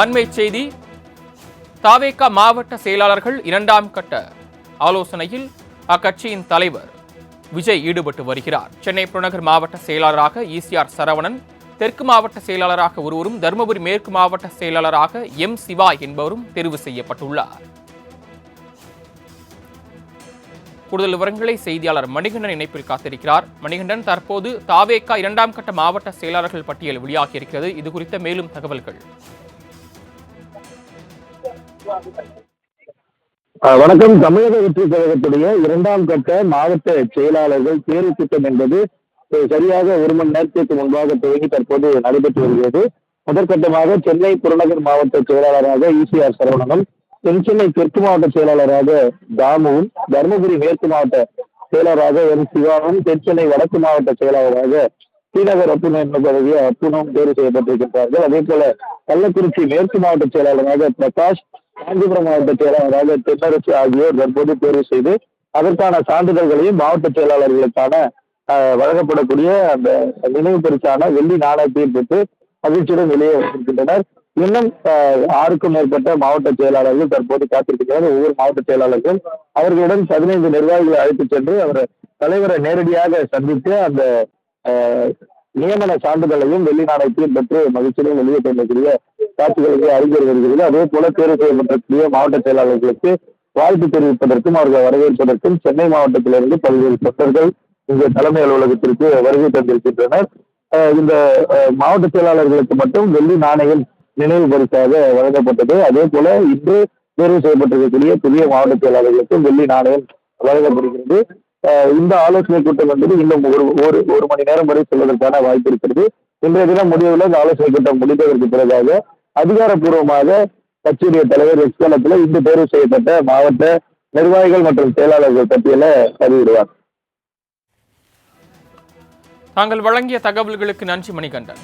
அண்மை செய்தி தாவேக்கா மாவட்ட செயலாளர்கள் இரண்டாம் கட்ட ஆலோசனையில் அக்கட்சியின் தலைவர் விஜய் ஈடுபட்டு வருகிறார். சென்னை புறநகர் மாவட்ட செயலாளராக இசிஆர் சரவணன் தெற்கு மாவட்ட செயலாளராக ஒருவரும் தருமபுரி மேற்கு மாவட்ட செயலாளராக எம் சிவா என்பவரும் தெரிவு செய்யப்பட்டுள்ளார். கூடுதல் விவரங்களை செய்தியாளர் மணிகண்டன் இணைப்பில் காத்திருக்கிறார். மணிகண்டன் தற்போது தாவேகா இரண்டாம் கட்ட மாவட்ட செயலாளர்கள் பட்டியல் வெளியாகியிருக்கிறது. இது குறித்த மேலும் தகவல்கள். வணக்கம். தமிழக வெற்றி கழகத்துடைய இரண்டாம் கட்ட மாவட்ட செயலாளர்கள் தேர்வு திட்டம் என்பது சரியாக ஒரு மணி நேரத்திற்கு முன்பாக துவங்கி தற்போது நடைபெற்று வருகிறது. முதற்கட்டமாக சென்னை புறநகர் மாவட்ட செயலாளராக இசிஆர் சரவணனும் தென் சென்னை தெற்கு மாவட்ட செயலாளராக தாமுவும் தருமபுரி மேற்கு மாவட்ட செயலாளராக என் சிவாவும் தென் சென்னை வடக்கு மாவட்ட செயலாளராக ஸ்ரீநகர் அப்புணம் என்ற அப்புணம் தேர்வு செய்யப்பட்டிருக்கின்றார்கள். அதே போல கள்ளக்குறிச்சி மேற்கு மாவட்ட செயலாளராக பிரகாஷ் காஞ்சிபுரம் மாவட்ட அதாவது தென்னரசு ஆகியோர் தற்போது தேர்வு செய்து அதற்கான சான்றிதழ்களையும் மாவட்ட செயலாளர்களுக்கான வழங்கப்படக்கூடிய அந்த நினைவு பரிசான வெள்ளி நாணயத்தையும் பெற்று மகிழ்ச்சியுடன் வெளியே வந்திருக்கின்றனர். இன்னும் ஆறுக்கும் மேற்பட்ட மாவட்ட செயலாளர்கள் தற்போது காத்திருக்கின்றனர். ஒவ்வொரு மாவட்ட செயலாளர்களும் அவர்களுடன் பதினைந்து நிர்வாகிகளை அழைத்துச் சென்று அவர் தலைவரை நேரடியாக சந்தித்து அந்த நியமன சான்றிதழையும் வெள்ளி நாணயத்தையும் பெற்று மகிழ்ச்சியுடன் வெளியே காட்சிகளுக்கு அறிஞர் வருகிறது அதே போல தேர்வு செய்யப்பட்டிருக்கிற மாவட்ட செயலாளர்களுக்கு வாழ்த்து தெரிவிப்பதற்கும் அவர்களை வரவேற்பதற்கும் சென்னை மாவட்டத்திலிருந்து பல்வேறு தொண்டர்கள் இங்கு தலைமை அலுவலகத்திற்கு வருகை தந்திருக்கின்றனர். இந்த மாவட்ட செயலாளர்களுக்கு மட்டும் வெள்ளி நாணயம் நினைவு பரிசாக வழங்கப்பட்டது. அதே போல இன்று தேர்வு செய்யப்பட்டிருக்கக்கூடிய புதிய மாவட்ட செயலாளர்களுக்கும் வெள்ளி நாணயம் வழங்கப்படுகிறது. இந்த ஆலோசனை கூட்டம் என்பது இன்னும் ஒரு ஒரு ஒரு மணி நேரம் வரை செல்வதற்கான வாய்ப்பு இருக்கிறது. இன்றைய தினம் முடிவில் இந்த ஆலோசனை கூட்டம் முடிந்ததற்கு பிறகாக அதிகாரப்பூர்வமாக கட்சியுடைய தலைவர் எக்ஸ்தலத்தில் இன்று தேர்வு செய்யப்பட்ட மாவட்ட நிர்வாகிகள் மற்றும் செயலாளர்கள் பட்டியலை பதிவிடுவார். தாங்கள் வழங்கிய தகவல்களுக்கு நன்றி மணிகண்டன்.